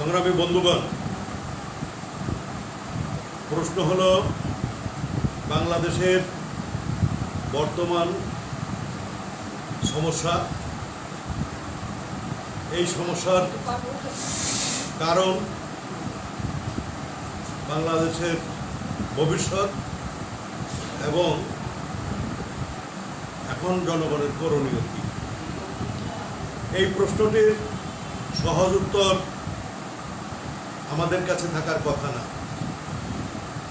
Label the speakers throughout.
Speaker 1: সংগ্রামী বন্ধুগণ, প্রশ্ন হল, বাংলাদেশের বর্তমান সমস্যা, এই সমস্যার কারণ বাংলাদেশের ভবিষ্যৎ এবং এখন জনগণের করণীয় কী? এই প্রশ্নটির সহজ উত্তর আমাদের কাছে থাকার কথা না।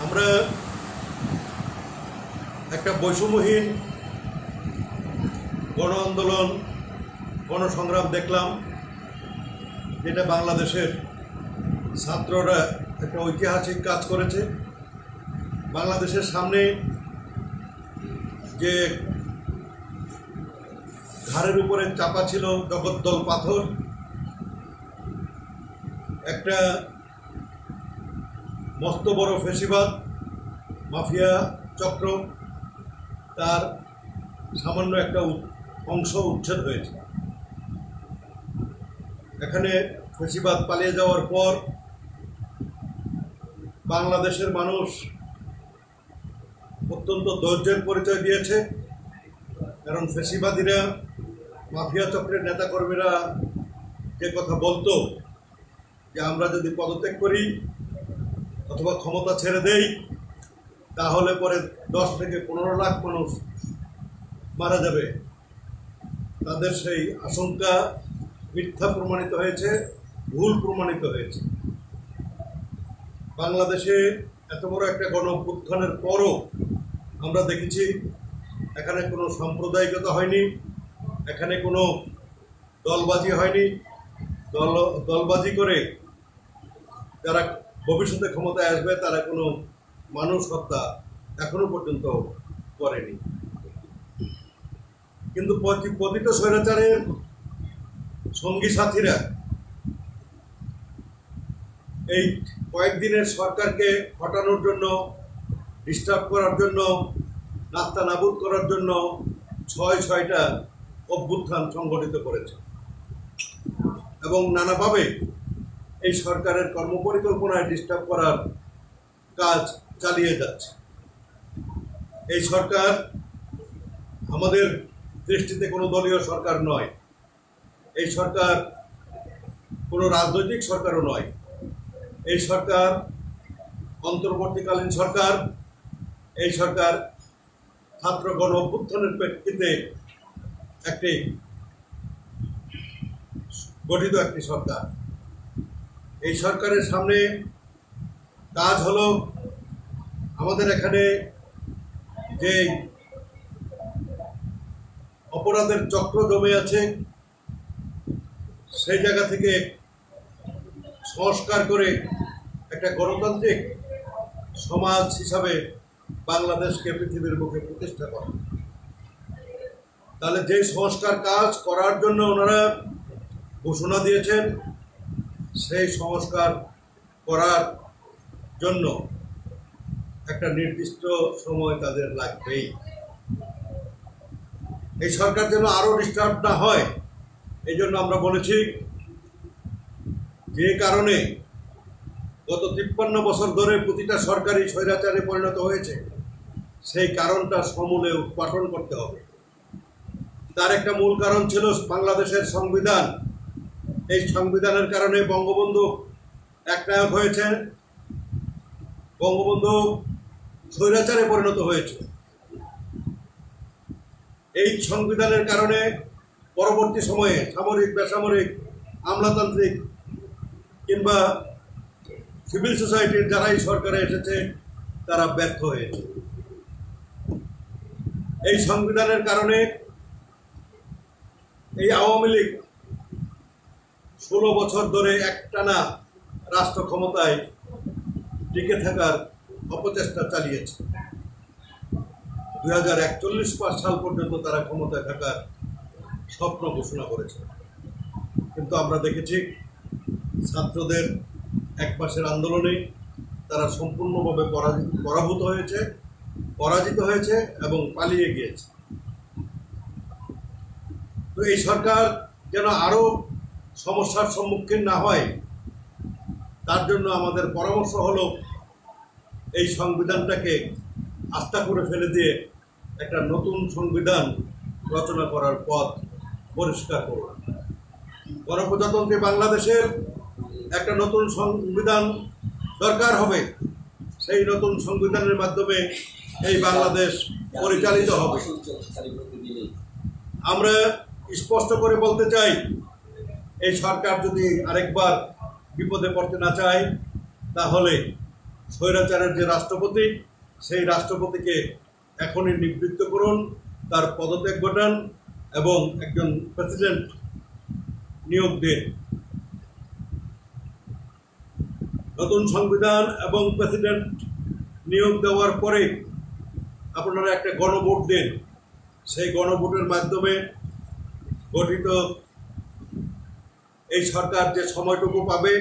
Speaker 1: আমরা একটা বৈষম্যহীন গণ আন্দোলন, গণসংগ্রাম দেখলাম, যেটা বাংলাদেশের ছাত্ররা একটা ঐতিহাসিক কাজ করেছে। বাংলাদেশের সামনে যে ঘাড়ের উপরে চাপা ছিল জগদ্দল পাথর, একটা মস্ত বড় ফেসিবাদ, মাফিয়া চক্র, তার সামান্য একটা অংশ উচ্ছেদ হয়েছে। এখানে ফেসিবাদ পালিয়ে যাওয়ার পর বাংলাদেশের মানুষ অত্যন্ত ধৈর্যের পরিচয় দিয়েছে, কারণ ফেসিবাদীরা, মাফিয়া চক্রের নেতাকর্মীরা যে কথা বলতো, যে আমরা যদি পদত্যাগ করি অথবা ক্ষমতা ছেড়ে দেই, তাহলে পরে দশ থেকে পনেরো লাখ মানুষ মারা যাবে। তাদের সেই আশঙ্কা মিথ্যা প্রমাণিত হয়েছে, ভুল প্রমাণিত হয়েছে। বাংলাদেশে এত বড় একটা গণ অভ্যুত্থানের পরও আমরা দেখেছি, এখানে কোনো সাম্প্রদায়িকতা হয়নি, এখানে কোনো দলবাজি হয়নি। দল, দলবাজি করে যারা ভবিষ্যতে ক্ষমতায় আসবে, তারা কোনো মানুষ হত্যা এখনও পর্যন্ত করেনি। কিন্তু পতিত স্বৈরাচারের সঙ্গী সাথীরা এই কয়েকদিনের সরকারকে হটানোর জন্য ডিস্টার্ব করার জন্য নাস্তা নাবুদ করার জন্য ছয় ছয়টা অভ্যুত্থান সংগঠিত করেছে। এবং নানাভাবে এই সরকারের কর্মপরিকল্পনায় ডিস্টার্ব করার কাজ চালিয়ে যাচ্ছে। এই সরকার আমাদের দৃষ্টিতে কোনো দলীয় সরকার নয়। এই সরকার কোনো রাজনৈতিক সরকারও নয়। এই সরকার অন্তর্বর্তীকালীন সরকার। এই সরকার ছাত্র গণ অভ্যুত্থানের প্রেক্ষিতে একটি গঠিত একটি সরকার। এই সরকারের সামনে কাজ হলো আমাদের এখানে যে অপরাধের চক্র জমে আছে, সেই জায়গা থেকে সংস্কার করে একটা গণতান্ত্রিক সমাজ হিসাবে বাংলাদেশকে পৃথিবীর মুখে প্রতিষ্ঠা করা। তাহলে যে সংস্কার কাজ করার জন্য ওনারা ঘোষণা দিয়েছেন সেই সংস্কার করার জন্য একটা নির্দিষ্ট সময় তাদের লাগবেই। এই সরকার যেন আরও ডিস্টার্ব না হয় এই জন্য আমরা বলেছি, যে কারণে গত তিপ্পান্ন বছর ধরে প্রতিটা সরকারি স্বৈরাচারে পরিণত হয়েছে, সেই কারণটা সমূলে উৎপাটন করতে হবে। তার একটা মূল কারণ ছিল বাংলাদেশের সংবিধান এই সংবিধানের কারণে বঙ্গবন্ধু একনায়ক হয়েছে। বঙ্গবন্ধু স্বৈরাচারে পরিণত হয়েছে। এই সংবিধানের কারণে পরবর্তী সময়ে সামরিক, বেসামরিক, আমলাতান্ত্রিক কিংবা সিভিল সোসাইটির যারাই সরকারে এসেছে, তারা ব্যর্থ হয়েছে। এই সংবিধানের কারণে এই আওয়ামী লীগ ষোলো বছর ধরে একটানা রাষ্ট্র ক্ষমতায় টিকে থাকার অপচেষ্টা চালিয়েছে। দুই হাজার একচল্লিশ সাল পর্যন্ত তারা ক্ষমতায় থাকার স্বপ্ন ঘোষণা করেছে। কিন্তু আমরা দেখেছি ছাত্রদের এক মাসের আন্দোলনে তারা সম্পূর্ণভাবে পরাজিত, পরাভূত হয়েছে, পরাজিত হয়েছে এবং পালিয়ে গিয়েছে। তো এই সরকার যেন আরও সমস্যার সম্মুখীন না হয়, তার জন্য আমাদের পরামর্শ হলো এই সংবিধানটাকে আস্থা করে ফেলে দিয়ে একটা নতুন সংবিধান রচনা করার পথ পরিষ্কার করুন। গণপ্রজাতন্ত্রী বাংলাদেশের একটা নতুন সংবিধান দরকার হবে, সেই নতুন সংবিধানের মাধ্যমে এই বাংলাদেশ পরিচালিত হবে। আমরা স্পষ্ট করে বলতে চাই এই সরকার যদি আরেকবার বিপদে পড়তে না চায়, তাহলে স্বৈরাচারের যে রাষ্ট্রপতি, সেই রাষ্ট্রপতিকে এখনই নিবৃত্ত করুন, তার পদত্যাগ ঘটান এবং একজন প্রেসিডেন্ট নিয়োগ দিন। নতুন সংবিধান এবং প্রেসিডেন্ট নিয়োগ দেওয়ার পরে আপনারা একটা গণভোট দেন। সেই গণভোটের মাধ্যমে গঠিত এই সরকার যে সময়টুকু পাবে,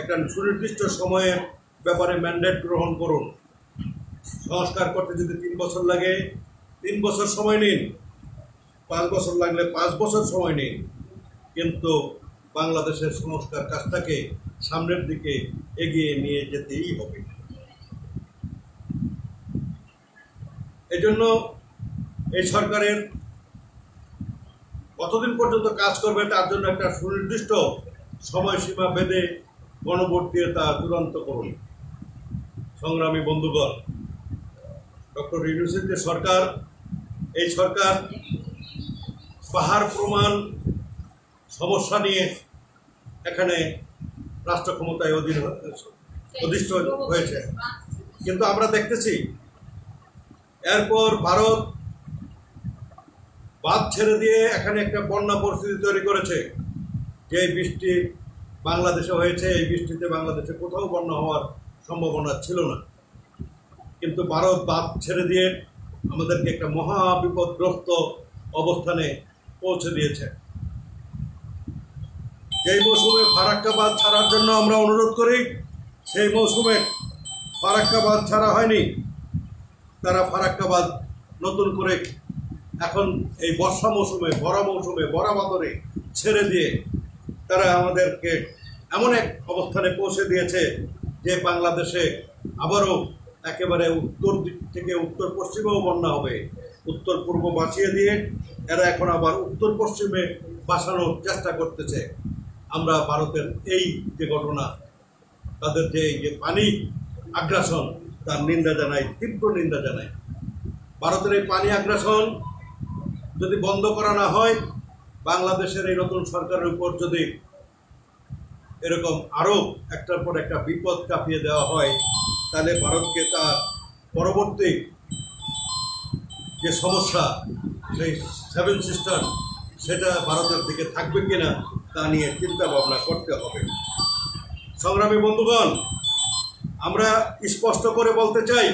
Speaker 1: একটা সুনির্দিষ্ট সময়ের ব্যাপারে ম্যান্ডেট গ্রহণ করুন। সংস্কার করতে যদি তিন বছর লাগে, তিন বছর সময় নিন, পাঁচ বছর লাগলে পাঁচ বছর সময় নিন। কিন্তু বাংলাদেশের সংস্কার কাজটাকে সামনের দিকে এগিয়ে নিয়ে যেতেই হবে। এজন্য এই সরকারের কতদিন পর্যন্ত কাজ করবে তার জন্য একটা সুনির্দিষ্ট সময়সীমা বেঁধে গণভোট দিয়ে তা চূড়ান্ত করুন। সংগ্রামী বন্ধুগণ, ডক্টর ইউনুসের যে সরকার, এই সরকার পাহাড় প্রমাণ সমস্যা নিয়ে এখানে রাষ্ট্র ক্ষমতায় অধীন অধিষ্ঠ হয়েছে। কিন্তু আমরা দেখতেছি, এরপর ভারত বাঁধ ছেড়ে দিয়ে এখানে একটা বন্যা পরিস্থিতি তৈরি করেছে। যে বৃষ্টি বাংলাদেশে হয়েছে, এই বৃষ্টিতে বাংলাদেশে কোথাও বন্যা হওয়ার সম্ভাবনা ছিল না। কিন্তু ভারত বাঁধ ছেড়ে দিয়ে আমাদেরকে একটা মহা বিপদগ্রস্ত অবস্থানে পৌঁছে দিয়েছে। যেই মৌসুমে ফারাক্কা বাঁধ ছাড়ার জন্য আমরা অনুরোধ করি, সেই মৌসুমে ফারাক্কা বাঁধ ছাড়া হয়নি। তারা ফারাক্কা বাঁধ নতুন করে এখন এই বর্ষা মৌসুমে বড় মৌসুমে বড় বাদরে ছেড়ে দিয়ে তারা আমাদেরকে এমন এক অবস্থানে পৌঁছে দিয়েছে যে বাংলাদেশে আবারও একেবারে উত্তর দিক থেকে উত্তর পশ্চিমেও বন্যা হবে। উত্তর পূর্ব বাঁচিয়ে দিয়ে এরা এখন আবার উত্তর পশ্চিমে বাঁচানোর চেষ্টা করতেছে। আমরা ভারতের এই যে ঘটনা, তাদের যে এই যে পানি আগ্রাসন, তার নিন্দা জানাই, তীব্র নিন্দা জানাই। ভারতের এই পানি আগ্রাসন যদি বন্ধ করা না হয়, বাংলাদেশের এই নতুন সরকারের উপর যদি এরকম আরও একটার পর একটা বিপদ কাঁপিয়ে দেওয়া হয়, তাহলে ভারতকে তার পরবর্তী যে সমস্যা, সেই সেভেন সিস্টার, সেটা ভারতের দিকে থাকবে কিনা, তা নিয়ে চিন্তা ভাবনা করতে হবে। সংগ্রামী বন্ধুগণ, আমরা স্পষ্ট করে বলতে চাই,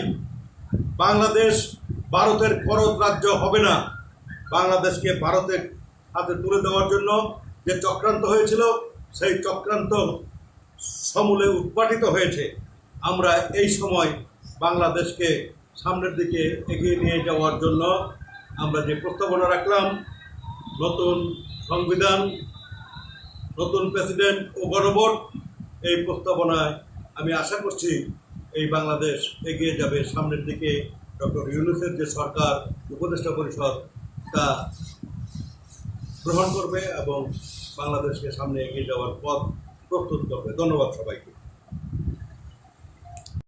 Speaker 1: বাংলাদেশ ভারতের করদ রাজ্য হবে না। বাংলাদেশকে ভারতের হাতে তুলে দেওয়ার জন্য যে চক্রান্ত হয়েছিল, সেই চক্রান্ত সমূলে উৎপাটিত হয়েছে। আমরা এই সময় বাংলাদেশকে সামনের দিকে এগিয়ে নিয়ে যাওয়ার জন্য আমরা যে প্রস্তাবনা রাখলাম, নতুন সংবিধান, নতুন প্রেসিডেন্ট ও গণভোট, এই প্রস্তাবনায় আমি আশা করছি এই বাংলাদেশ এগিয়ে যাবে সামনের দিকে। ডক্টর ইউনুসের যে সরকার, উপদেষ্টা পরিষদ তা গ্রহণ করবে এবং বাংলাদেশকে সামনে এগিয়ে যাওয়ার পথ প্রস্তুত করবে। ধন্যবাদ সবাইকে।